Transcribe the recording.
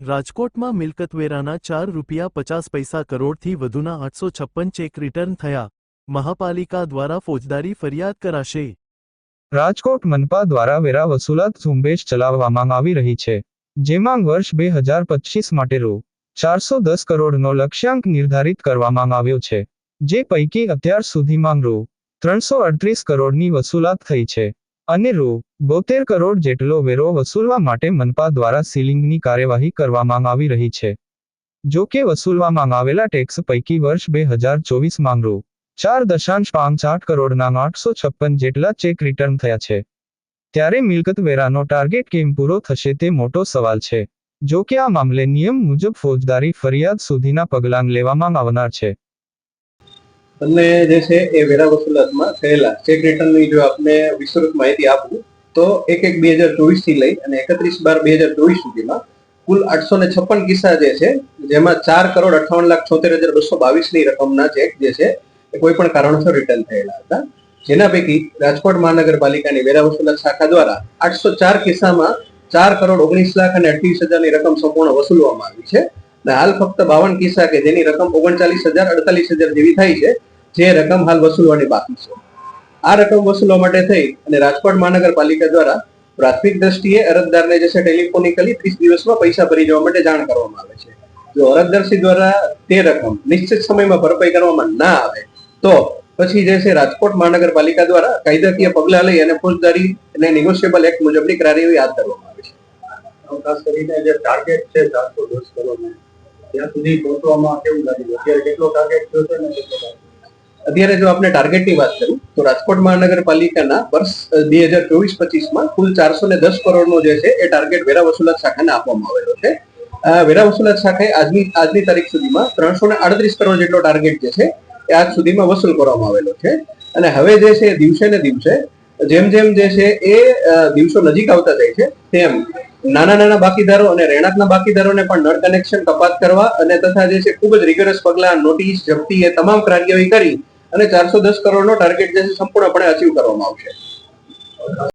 રાજકોટમાં મિલકતવેરાના ચાર રૂપિયા પચાસ પૈસા કરોડથી વધુના આઠસો છપ્પન ચેક રિટર્ન થયા. મહાપાલિકા દ્વારા ફોજદારી ફરિયાદ કરાશે. રાજકોટ મનપા દ્વારા વેરા વસૂલાત ઝુંબેશ ચલાવવામાં આવી રહી છે, જેમાં વર્ષ બે હજાર પચીસ માટે રૂ. ચારસો દસ કરોડનો લક્ષ્યાંક નિર્ધારિત કરવામાં આવ્યો છે, જે પૈકી અત્યાર સુધીમાં રૂ. ત્રણસો અડત્રીસ કરોડની વસૂલાત થઈ છે. અને રૂ, બોતેર કરોડ જેટલો વેરો વસૂલવા માટે મનપા દ્વારા સીલિંગની કાર્યવાહી કરવામાં આવી રહી છે. જો કે વસૂલવામાં આવેલા ટેક્સ પૈકી વર્ષ બે હજાર ચોવીસમાં રૂ, ચાર દશાંશ પાંચ આઠ કરોડના આઠસો છપ્પન જેટલા ચેક રિટર્ન થયા છે. ત્યારે મિલકત વેરાનો ટાર્ગેટ કેમ પૂરો થશે તે મોટો સવાલ છે. જો કે આ મામલે નિયમ મુજબ ફોજદારી ફરિયાદ સુધીના પગલાં લેવામાં આવનાર છે. તમને જે છે એ વેરા વસૂલાતમાં થયેલા ચેક રિટર્નની જો આપને વિસ્તૃત માહિતી આપું, તો એક એક બે હજાર ચોવીસથી લઈ અને એકત્રીસ બાર બે હજાર ચોવીસ સુધીમાં કુલ આઠસો ને છપ્પન કિસ્સા જે છે, જેમાં ચાર કરોડ અઠાવન લાખ છોતેર હજાર બસો બાવીસની રકમના ચેક જે છે, એ કોઈ પણ કારણોસર રિટર્ન થયેલા હતા. જેના પૈકી રાજકોટ મહાનગરપાલિકાની વેરા વસૂલાત શાખા દ્વારા આઠસો ચાર કિસ્સામાં ચાર કરોડ ઓગણીસ લાખ અને અઠ્યાવીસ હજારની રકમ સંપૂર્ણ વસૂલવામાં આવી છે. હાલ ફક્ત બાવન કિસ્સા કે જેની રકમ ઓગણચાલીસ હજાર, અડતાલીસ હજાર જેવી થાય છે, જે રકમ હાલ વસૂલવાની બાકી છે. આ રકમ વસૂલવા માટે થઈ અને રાજકોટ મહાનગરપાલિકા દ્વારા પ્રાથમિક દ્રષ્ટિએ અરજદારને જે છે ટેલિફોનિકલી ત્રીસ દિવસમાં પૈસા ભરી જવા માટે જાણ કરવામાં આવે છે. જો અરજદારશ્રી દ્વારા તે રકમ નિશ્ચિત સમયમાં ભરપાઈ કરવામાં ના આવે, તો પછી જે છે રાજકોટ મહાનગરપાલિકા દ્વારા કાયદાકીય પગલાં લઈ અને ફોજદારી અને નિગોશિયેબલ એક્ટ મુજબની કાર્યવાહી હાથ ધરવામાં આવે છે. ખાસ કરીને જે ટાર્ગેટ છે, ચારસો દસ કરોડ ત્યાં સુધી પહોંચવામાં કેવું લાગ્યું? અત્યારે કેટલો ટાર્ગેટ થયો છે અત્યારે જો આપણે ટાર્ગેટની વાત કરું, તો રાજકોટ મહાનગરપાલિકાના વર્ષ બે હજાર ચોવીસ પચીસમાં કુલ ચારસો ને દસ કરોડનો જે છે, એ ટાર્ગેટ વેરા વસૂલાત શાખાને આપવામાં આવેલો છે. વેરા વસૂલાત શાખાએ આજની આજની તારીખ સુધીમાં ત્રણસો ને આડત્રીસ કરોડ જેટલો ટાર્ગેટ જે છે, એ આજ સુધીમાં વસૂલ કરવામાં આવેલો છે. અને હવે જે છે દિવસે ને દિવસે જેમ જેમ જે છે, એ દિવસો નજીક આવતા જાય છે, તેમ નાના નાના બાકીદારો અને રહેણાંકના બાકીદારોને પણ નળ કનેક્શન કપાત કરવા અને તથા જે છે ખૂબ જ રિગરસ પગલા નોટિસ જપ્તી એ તમામ કાર્યવાહી કરી અને ચારસો દસ કરોડનો ટાર્ગેટ જે છે સંપૂર્ણપણે અચીવ કરવામાં આવશે.